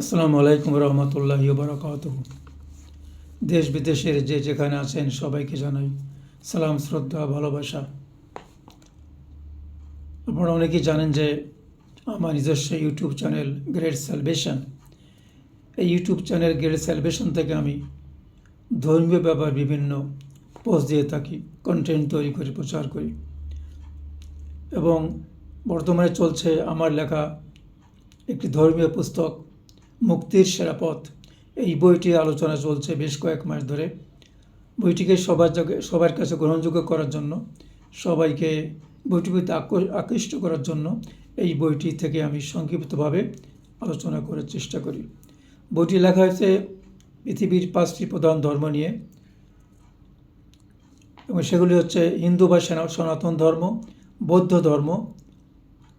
আসসালামু আলাইকুম রহমতুল্লাহ বারকাত দেশ বিদেশের যে যেখানে আছেন সবাইকে জানাই সালাম, শ্রদ্ধা, ভালোবাসা। আপনারা অনেকেই জানেন যে আমার নিজস্ব ইউটিউব চ্যানেল গ্রেট সেলভেশন এই ইউটিউব চ্যানেল গ্রেট সেলভেশন থেকে আমি ধর্মীয় ব্যাপার বিভিন্ন পোস্ট দিয়ে থাকি কন্টেন্ট তৈরি করি, প্রচার করি। এবং বর্তমানে চলছে আমার লেখা একটি ধর্মীয় পুস্তক মুক্তির সেরা পথ। এই বইটি আলোচনা চলছে বেশ কয়েক মাস ধরে। বইটিকে সবার সবার কাছে গ্রহণযোগ্য করার জন্য, সবাইকে বইটির প্রতি আকৃষ্ট করার জন্য এই বইটি থেকে আমি সংক্ষিপ্তভাবে আলোচনা করার চেষ্টা করি। বইটি লেখা হয়েছে পৃথিবীর পাঁচটি প্রধান ধর্ম নিয়ে। এবং সেগুলি হচ্ছে হিন্দু বা সেনা- সনাতন ধর্ম, বৌদ্ধ ধর্ম,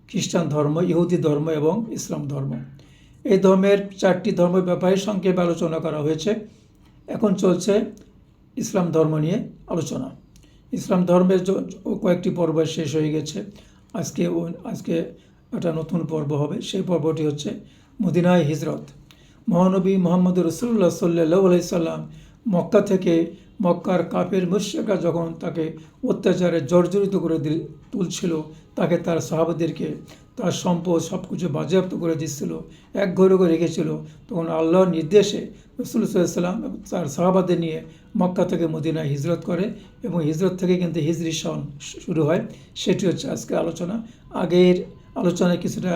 খ্রিস্টান ধর্ম, ইহুদি ধর্ম এবং ইসলাম ধর্ম। এই ধর্মের চারটি ধর্মের ব্যাপারে সংক্ষেপে আলোচনা করা হয়েছে। এখন চলছে ইসলাম ধর্ম নিয়ে আলোচনা। ইসলাম ধর্মের কয়েকটি পর্ব শেষ হয়ে গেছে। আজকে আজকে একটা নতুন পর্ব হবে। সেই পর্বটি হচ্ছে মদিনায় হিজরত। মহানবী মোহাম্মদ রসুল্লাহ সাল্লাহ আলাইসাল্লাম মক্কা থেকে মক্কার কাপের মুশ্রিকরা যখন তাকে অত্যাচারে জর্জরিত করে তুলছিল তাকে তার সাহাবাদেরকে তার সম্পদ সব কিছু বাজেয়াপ্ত করে দিচ্ছিল এক ঘরে করে রেখেছিল। তখন আল্লাহর নির্দেশে রসুল সাল্লাম এবং তার সাহাবাদের নিয়ে মক্কা থেকে মদিনায় হিজরত করে এবং হিজরত থেকে কিন্তু হিজরি সন শুরু হয়। সেটি হচ্ছে আজকে আলোচনা। আগের আলোচনায় কিছুটা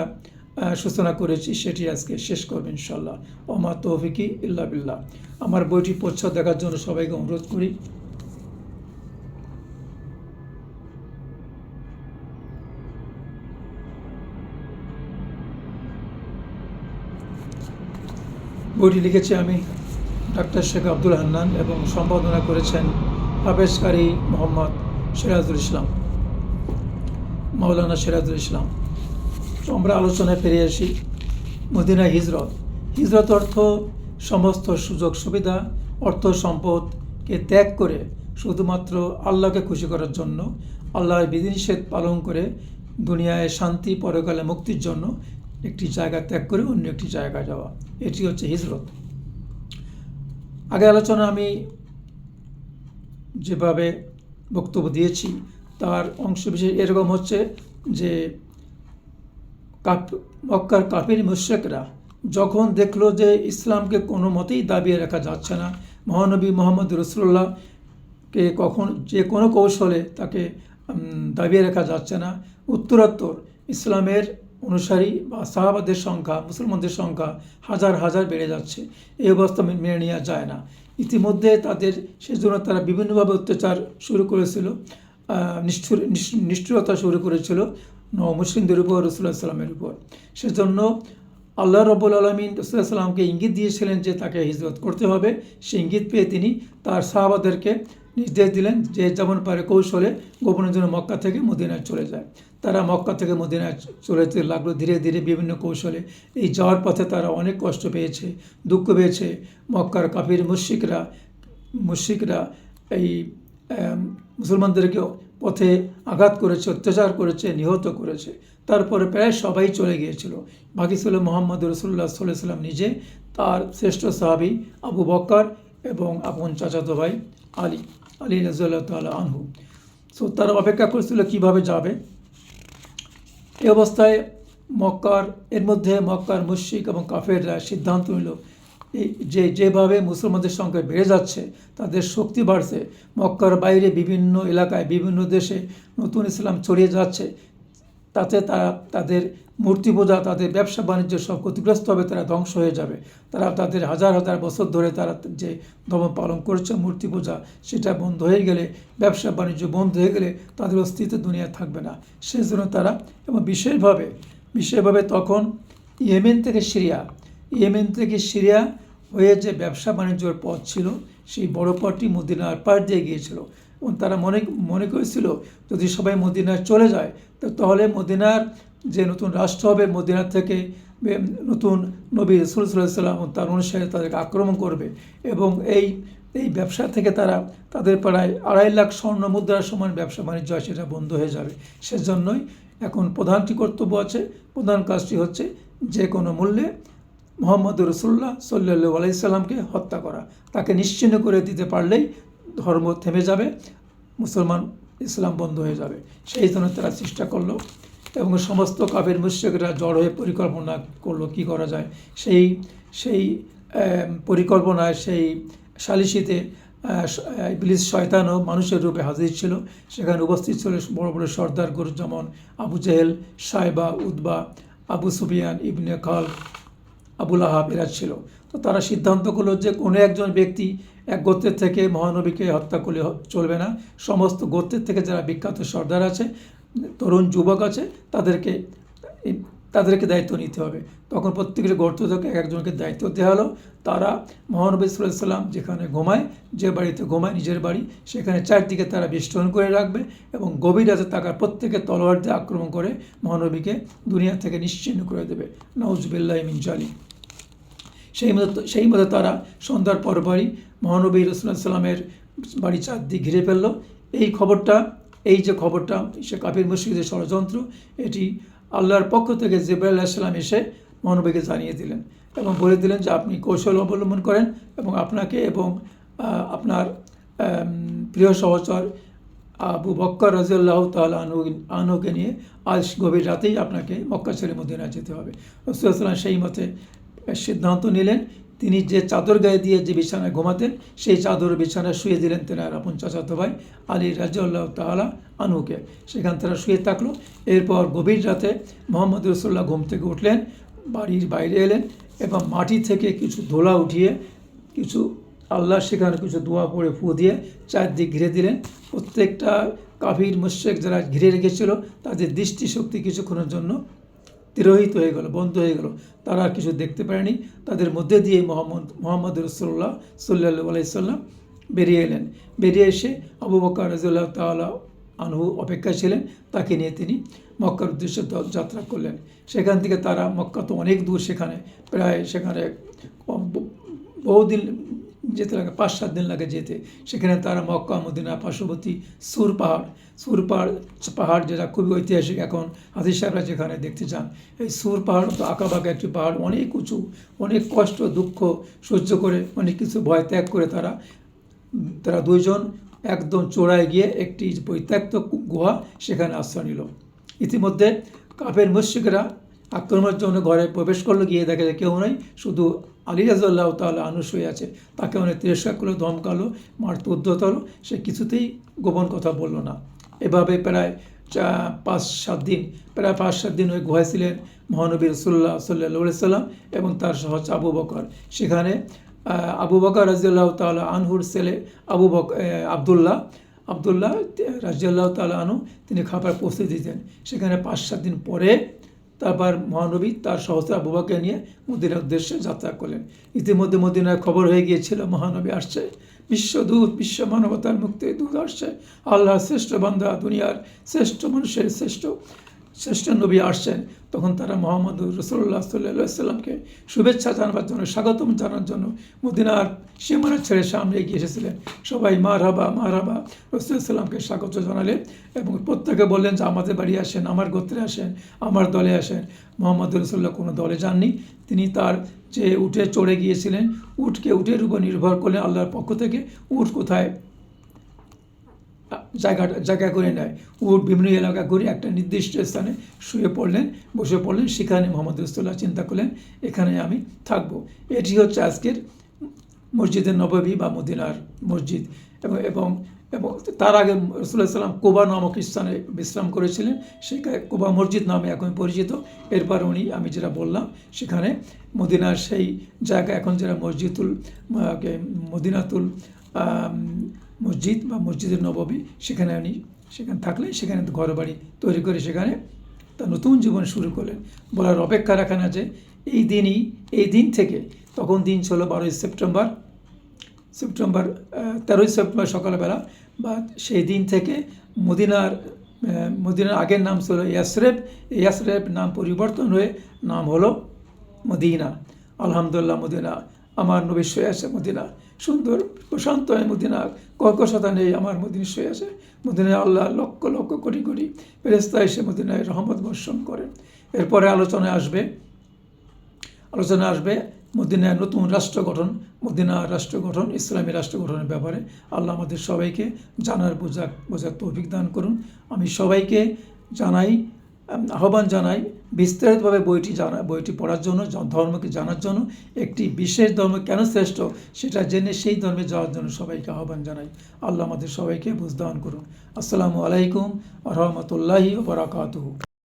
সূচনা করেছি, সেটি আজকে শেষ করবে ইনশাল্লাহ ওমা তৌফিকি ইল্লা বিল্লাহ। আমার বইটি প্রচ্ছদ দেখার জন্য সবাইকে অনুরোধ করি। বইটি লিখেছি আমি ডাক্তার শেখ আব্দুল হান্নান এবং সম্পাদনা করেছেন আবেশকারী মোহাম্মদ সিরাজুল ইসলাম, মাওলানা সিরাজুল ইসলাম। তো আমরা আলোচনায় ফিরে আসি মদিনা হিজরত। হিজরত অর্থ সমস্ত সুযোগ সুবিধা, অর্থ সম্পদকে ত্যাগ করে শুধুমাত্র আল্লাহকে খুশি করার জন্য, আল্লাহর বিধিনিষেধ পালন করে দুনিয়ায় শান্তি পরকালে মুক্তির জন্য একটি জায়গা ত্যাগ করে অন্য একটি জায়গায় যাওয়া। এটি হচ্ছে হিজরত। আগে আলোচনা আমি যেভাবে বক্তব্য দিয়েছি, তার অংশ বিশেষ এরকম হচ্ছে যে কাপ মক্কার কাফির মুশ্রেকরা যখন দেখল যে ইসলামকে কোনো মতেই দাবিয়ে রাখা যাচ্ছে না, মহানবী মোহাম্মদ রসুল্লাহকে কখন যে কোনো কৌশলে তাকে দাবিয়ে রাখা যাচ্ছে না, উত্তরোত্তর ইসলামের অনুসারী বা সাহাবাদের সংখ্যা, মুসলমানদের সংখ্যা হাজার হাজার বেড়ে যাচ্ছে। এই অবস্থা মেনে নেওয়া যায় না। ইতিমধ্যে তাদের সেজন্য তারা বিভিন্নভাবে অত্যাচার শুরু করেছিল নিষ্ঠুর নিষ্ঠুরতা শুরু করেছিল ন- মুসলিমদের উপর রসুল্লাহ সাল্লামের উপর। সেজন্য আল্লাহ রব্বুল আলমিন রসুল্লাহ সাল্লামকে ইঙ্গিত দিয়েছিলেন যে তাকে হিজরত করতে হবে। সে ইঙ্গিত পেয়ে তিনি তার সাহাবাদেরকে নির্দেশ দিলেন যে যেমন পারে কৌশলে গোপনের জন্য মক্কা থেকে মদিনায় চলে যায়। তারা মক্কা থেকে মদিনায় চলে যেতে লাগল। ধীরে ধীরে বিভিন্ন কৌশলে এই যাওয়ার পথে তারা অনেক কষ্ট পেয়েছে, দুঃখ পেয়েছে। মক্কার কাফির মুশিকরা মুশিকরা এই মুসলমানদেরকে পথে আঘাত করেছে, অত্যাচার করেছে, নিহত করেছে। তারপরে প্রায় সবাই চলে গিয়েছিল। বাকি ছিল মোহাম্মদ রসুল্লাহ সাল্লাহ সাল্লাম নিজে, তার শ্রেষ্ঠ সাহাবি আবু বক্কর এবং আপন চাচাতো ভাই আলী। আলী রাজুল্লাহ তাল্লাহ আনহু। সো তারা অপেক্ষা করছিল কীভাবে যাবে। এ অবস্থায় মক্কার, এর মধ্যে মক্কার মুশিক এবং কাফেররা সিদ্ধান্ত নিল, এই যে যেভাবে মুসলমানদের সংখ্যা বেড়ে যাচ্ছে, তাদের শক্তি বাড়ছে, মক্কার বাইরে বিভিন্ন এলাকায়, বিভিন্ন দেশে নতুন ইসলাম ছড়িয়ে যাচ্ছে তাতে তারা তাদের মূর্তি পূজা, তাদের ব্যবসা বাণিজ্য সব ক্ষতিগ্রস্ত হবে, তারা ধ্বংস হয়ে যাবে। তারা তাদের হাজার হাজার বছর ধরে তারা যে ধর্ম পালন করছে, মূর্তি পূজা, সেটা বন্ধ হয়ে গেলে, ব্যবসা বাণিজ্য বন্ধ হয়ে গেলে তাদের অস্তিত্ব দুনিয়ায় থাকবে না। সেজন্য তারা, এবং বিশেষভাবে বিশেষভাবে তখন ইয়েমেন থেকে সিরিয়া, ইয়েমেন থেকে সিরিয়া হয়ে যে ব্যবসা বাণিজ্যর পথ ছিল, সেই বড় পথটি মদিনার পার দিয়ে গিয়েছিল। এবং তারা মনে মনে করেছিল, যদি সবাই মদিনায় চলে যায় তো তাহলে মদিনার যে নতুন রাষ্ট্র হবে মদিনার থেকে নতুন নবী রসুল সাল্লাম তার অনুসারে তাদেরকে আক্রমণ করবে এবং এই এই ব্যবসা থেকে তারা তাদের প্রায় আড়াই লাখ স্বর্ণ মুদ্রার সমান ব্যবসা বাণিজ্য হয়, সেটা বন্ধ হয়ে যাবে। সেজন্যই এখন প্রধানটি কর্তব্য আছে, প্রধান কাজটি হচ্ছে যে কোনো মূল্যে মোহাম্মদ রসুল্লাহ সাল্লু আলাইসাল্লামকে হত্যা করা। তাকে নিশ্চিহ্ন করে দিতে পারলেই ধর্ম থেমে যাবে, মুসলমান ইসলাম বন্ধ হয়ে যাবে। সেই জন্য তারা চেষ্টা করল এবং সমস্ত কাবের মুশ্রিকরা জড় হয়ে পরিকল্পনা করল কি করা যায়। সেই সেই পরিকল্পনায় সেই সালিসিতে ইবলিস শয়তানও মানুষের রূপে হাজির ছিল। সেখানে উপস্থিত ছিল বড় বড় সর্দার গরু যেমন আবু জেহেল, সাইবা উদ্বা আবু সুফিয়ান, ইবনে খাল, আবুল আহাব এরা ছিল। তো তারা সিদ্ধান্ত করল যে কোনো একজন ব্যক্তি এক গোত্রের থেকে মহানবীকে হত্যা করলে চলবে না। সমস্ত গোত্রের থেকে যারা বিখ্যাত সর্দার আছে, তরুণ যুবক আছে, তাদেরকে তাদেরকে দায়িত্ব নিতে হবে। তখন প্রত্যেকের গোত্র থেকে এক একজনকে দায়িত্ব দেওয়া হলো। তারা মহানবী সাল্লাম যেখানে ঘুমায়, যে বাড়িতে ঘুমায়, নিজের বাড়ি, সেখানে চারদিকে তারা বেষ্টন করে রাখবে এবং গভীর রাতে তাকার প্রত্যেকে তলোয়ার দিয়ে আক্রমণ করে মহানবীকে দুনিয়া থেকে নিশ্চিহ্ন করে দেবে। নওজবিল্লাহ মিন জালি সেই মতো সেই মতো তারা সন্ধ্যার পরপরই মহানবী রসুল্লাহ সাল্লামের বাড়ি চারদিক ঘিরে ফেলল। এই খবরটা, এই যে খবরটা, সে কাফির মুশরিকদের ষড়যন্ত্র, এটি আল্লাহর পক্ষ থেকে জিব্রাইল সাল্লাম এসে মহানবীকে জানিয়ে দিলেন এবং বলে দিলেন যে আপনি কৌশল অবলম্বন করেন এবং আপনাকে এবং আপনার প্রিয় সহচর আবু বক্কর রাজিয়াল্লাহ তাল আনু আনুকে নিয়ে আজ গভীর রাতেই আপনাকে মক্কা ছেড়ে মদিনা যেতে হবে। রসুল্লাহ সেই মতে সিদ্ধান্ত নিলেন। তিনি যে চাদর গায়ে দিয়ে যে বিছানায় ঘুমাতেন, সেই চাদর বিছানায় শুয়ে দিলেন তেনার আপন চাচাতো ভাই আলী রাজিউল্লাহ তালা আনুকে সেখান তারা শুয়ে থাকল। এরপর গভীর রাতে মোহাম্মদ রসুল্লাহ ঘুম থেকে উঠলেন, বাড়ির বাইরে এলেন এবং মাটি থেকে কিছু ধোলা উঠিয়ে কিছু আল্লাহ সেখানে কিছু দোয়া পড়ে ফু দিয়ে চারদিক ঘিরে দিলেন। প্রত্যেকটা কাফির মুশেক যারা ঘিরে রেখেছিল, তাদের দৃষ্টিশক্তি কিছুক্ষণের জন্য তিরোহিত হয়ে গেল, বন্ধ হয়ে গেল। তারা আর কিছু দেখতে পারেনি। তাদের মধ্যে দিয়ে মোহাম্মদ মোহাম্মদ রসুল্লাহ সাল্লাহ আলাইসাল্লাম বেরিয়ে এলেন। বেরিয়ে এসে আবু বকর রাজিউল্লাহ তাআলা আনহু অপেক্ষায় ছিলেন। তাকে নিয়ে তিনি মক্কার উদ্দেশ্যে যাত্রা করলেন। সেখান থেকে তারা মক্কা তো অনেক দূর সেখানে, প্রায় সেখানে বহুদিন যেতে লাগে, পাঁচ সাত দিন লাগে যেতে। সেখানে তারা মক্কা, মদিনা, পার্শ্ববর্তী সুর পাহাড় সুর পাহাড় পাহাড় যেটা খুবই ঐতিহাসিক এখন হাজির সাহেবরা যেখানে দেখতে চান, এই সুর পাহাড় তো আঁকাবাঁকা একটি পাহাড়, অনেক উঁচু, অনেক কষ্ট, দুঃখ, সহ্য করে, অনেক কিছু ভয় ত্যাগ করে তারা তারা দুইজন একদম চোরায় গিয়ে একটি পরিত্যক্ত গুহা সেখানে আশ্রয় নিল। ইতিমধ্যে কাফের মুশ্রিকরা আক্রমণের জন্য ঘরে প্রবেশ করল, গিয়ে দেখে যে কেউ নয় শুধু আলী রাজাল্লাহ তাল্লাহ আনুস হয়ে আছে। তাকে অনেক তিরস্কার করল, ধমকালো, মারতে উদ্যত হলো সে কিছুতেই গোপন কথা বলল না। এভাবে প্রায় চা- পাঁচ, সাত দিন, প্রায় পাঁচ, সাত দিন ওই গুহায় ছিলেন মহানবী রসুল্লাহ সাল্লাহ সাল্লাম এবং তার সহজ আবু বকর। সেখানে আবু বকর রাজিউল্লাহ তাল্লাহ আনহুর ছেলে আবু বক আবদুল্লাহ আবদুল্লাহ রাজিয়াল্লাহ তাল্লাহ আনহু, তিনি খাবার পৌঁছে দিতেন। সেখানে পাঁচ, সাত দিন পরে তারপর মহানবী তার সহস্র আবুবাকে নিয়ে মদিনার উদ্দেশ্যে যাত্রা করলেন। ইতিমধ্যে মদিনায় খবর হয়ে গিয়েছিল, মহানবী আসছে। বিশ্বদূত বিশ্ব মানবতার মুক্তি, দূত আসছে। আল্লাহর শ্রেষ্ঠ বান্ধা দুনিয়ার শ্রেষ্ঠ মানুষের শ্রেষ্ঠ শ্রেষ্ঠ নবী আসছেন, তখন তারা মোহাম্মদ রসুল্লাহ সাল্লাহ সাল্লামকে শুভেচ্ছা জানাবার জন্য, স্বাগতম জানার জন্য মদিনার সীমানা ছেড়ে সামনে এগিয়ে এসেছিলেন। সবাই মার হাবা মার হাবা রসুল্লাহামকে স্বাগত জানালেন এবং প্রত্যেকে বললেন যে, আমাদের বাড়ি আসেন, আমার গোত্রে আসেন, আমার দলে আসেন। মোহাম্মদ রসুল্লাহ কোনো দলে যাননি। তিনি তার যে উঠে চড়ে গিয়েছিলেন, উটকে উটের উপর নির্ভর করলেন আল্লাহর পক্ষ থেকে, উট কোথায়? জায়গাটা, জায়গা করে নেয়। উট বিভিন্ন এলাকা ঘুরে একটা নির্দিষ্ট স্থানে শুয়ে পড়লেন, বসে পড়লেন। সেখানে মোহাম্মদ রসুল্লাহ চিন্তা করলেন, এখানে আমি থাকব। এটি হচ্ছে আজকের মসজিদের নববী বা মদিনার মসজিদ। এবং এবং এবং তার আগে রসুল্লাহ সাল্লাম কোবা নামক স্থানে বিশ্রাম করেছিলেন। সেখানে কোবা মসজিদ নামে এখন পরিচিত। এরপর উনি, আমি যেটা বললাম, সেখানে মদিনার সেই জায়গা, এখন যেটা মসজিদুল মদিনাতুল মসজিদ বা মসজিদের নববী সেখানে উনি সেখানে থাকলেন, সেখানে ঘর বাড়ি তৈরি করে সেখানে তার নতুন জীবন শুরু করলেন। বলার অপেক্ষা রাখা না যে এই দিনই, এই দিন থেকে তখন দিন ছিল বারোই সেপ্টেম্বর সেপ্টেম্বর তেরোই সেপ্টেম্বর সকালবেলা বা সেই দিন থেকে মদিনার মদিনার আগের নাম ছিল ইয়াসরেফ। ইয়াসরেফ নাম পরিবর্তন হয়ে নাম হলো মদিনা। আলহামদুলিল্লাহ মদিনা আমার নবী শুয়ে আছে মদিনা সুন্দর, প্রশান্ত হয় মদিনা কর্কশতা নেই আমার মদিনা শুয়ে আছে। মদিনায় আল্লাহ লক্ষ লক্ষ কোটি কোটি ফেরেস্তা এসে মদিনায় রহমত বর্ষণ করেন। এরপরে আলোচনায় আসবে। আলোচনা আসবে মদিনার নতুন রাষ্ট্র গঠন, মদিনা রাষ্ট্র গঠন, ইসলামী রাষ্ট্র গঠনের ব্যাপারে। আল্লাহ আমাদের সবাইকে জানার বোঝা বোঝার দান করুন। আমি সবাইকে জানাই আহ্বান জানাই, বিস্তারিতভাবে বইটি জানা, বইটি পড়ার জন্য ধর্মকে জানার জন্য, একটি বিশেষ ধর্ম কেন শ্রেষ্ঠ সেটা জেনে সেই ধর্মে যাওয়ার জন্য সবাইকে আহ্বান জানাই। আল্লাহ আমাদের সবাইকে বুঝদান করুন। আসসালামু আলাইকুম রহমতুল্লাহি বারাকাতুহু।